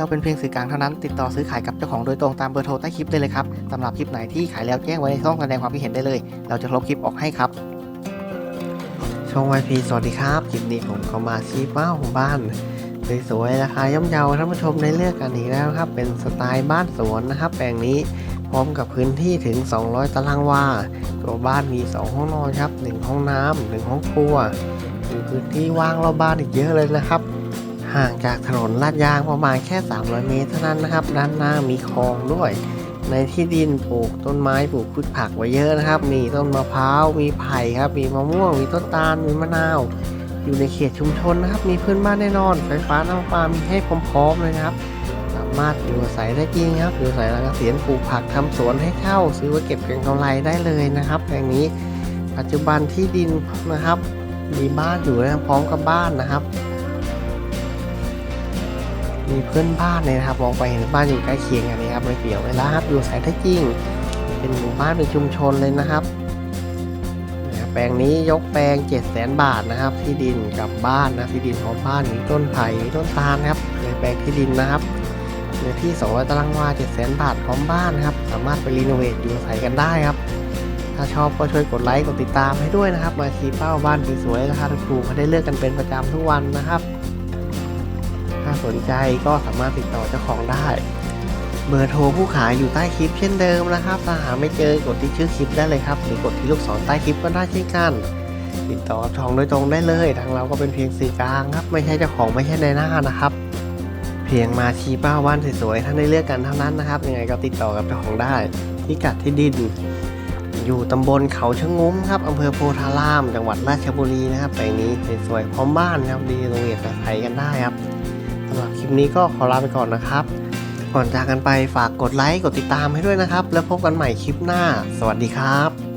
เราเป็นเพียงสื่อกลางเท่านั้น ติดต่อซื้อขายกับเจ้าของโดยตรงตามเบอร์โทรใต้คลิปได้เลยครับสำหรับคลิปไหนที่ขายแล้วแจ้งไว้ในช่องแสดงความคิดเห็นได้เลย เราจะลบคลิปออกให้ครับ ช่องวายพีสวัสดีครับคลิปนี้ผมก็มาชี้เป้าของบ้านสวยๆราคาย่อมเยาท่านผู้ชมได้เลือกกันอีกแล้วครับ เป็นสไตล์บ้านสวนนะครับ แปลงนี้พร้อมกับพื้นที่ถึง 200 ตารางวา ตัวบ้านมี 2 ห้องนอนครับ 1 ห้องน้ำหนึ่งห้องครัวมีพื้นที่ว่างรอบบ้านอีกเยอะเลยนะครับ ห่างจากถนนลาดยางประมาณแค่ 300 เมตรเท่านั้นนะครับ ด้านหน้ามีคลองด้วย ในที่ดินปลูกต้นไม้ปลูกพืชผักไว้เยอะนะครับ มีต้นมะพร้าว มีไผ่ครับ มีมะม่วง มีต้นตาล มีมะนาว อยู่ในเขตชุมชนนะครับ มีเพื่อนบ้านแน่นอน ไฟฟ้าน้ำปามีให้พร้อมๆเลยนะครับ สามารถอยู่อาศัยได้จริงครับ อยู่อาศัยหลังเกษียณปลูกผักทำสวนให้เช่า ซื้อไว้เก็บเก็งกำไรได้เลยนะครับแปลงนี้ ปัจจุบันที่ดินนะครับ มีบ้านอยู่นะพร้อมกับบ้านนะครับ มีเพื่อนบ้านเลยนะครับมองไปเห็นบ้านอยู่ใกล้เคียงกันเลยครับไม่เปลี่ยวเวลาครับอยู่อายได้จริง เป็นหมู่บ้านเป็นชุมชนเลยนะครับแปลงนี้ยกแปลง 7 0 0 0 0 บาทนะครับ ที่ดินกับบ้านนะที่ดินของบ้านมีต้นไผ่ต้นตาลครับในแปลงที่ดินนะครับเนื้อที่200ตารางวา7 0 0 0 0 0 บาทพร้อมบ้านนะครับ สามารถไปรีโนเวทอยู่อาศัยกันได้ครับ ถ้าชอบก็ช่วยกดไลค์กดติดตามให้ด้วยนะครับ มาชี้เป้าบ้านสวยๆราคาถูกๆให้ได้เลือกกันเป็นประจำทุกวันนะครับ สนใจก็สามารถติดต่อเจ้าของได้ เบอร์โทรผู้ขายอยู่ใต้คลิปเช่นเดิมนะครับถ้าหาไม่เจอกดที่ชื่อคลิปได้เลยครับ หรือกดที่ลูกศรใต้คลิปก็ได้เช่นกัน ติดต่อทองโดยตรงได้เลย ทางเราก็เป็นเพียงสื่อกลางครับ ไม่ใช่เจ้าของไม่ใช่ในหน้านะครับเพียงมาชี้เป้าบ้านสวยๆ ท่านได้เลือกกันเท่านั้นนะครับ ยังไงก็ติดต่อกับเจ้าของได้พิกัดที่ดิน อยู่ตำบลเขาชะงุ้มครับอำเภอโพธาราม จังหวัดราชบุรีนะครับแปลงนี้สวยๆพร้อมบ้านครับดีโรงเรียนอาศัยกันได้ครับ สำหรับคลิปนี้ก็ขอลาไปก่อนนะครับ ก่อนจากกันไปฝากกดไลค์กดติดตามให้ด้วยนะครับ แล้วพบกันใหม่คลิปหน้า สวัสดีครับ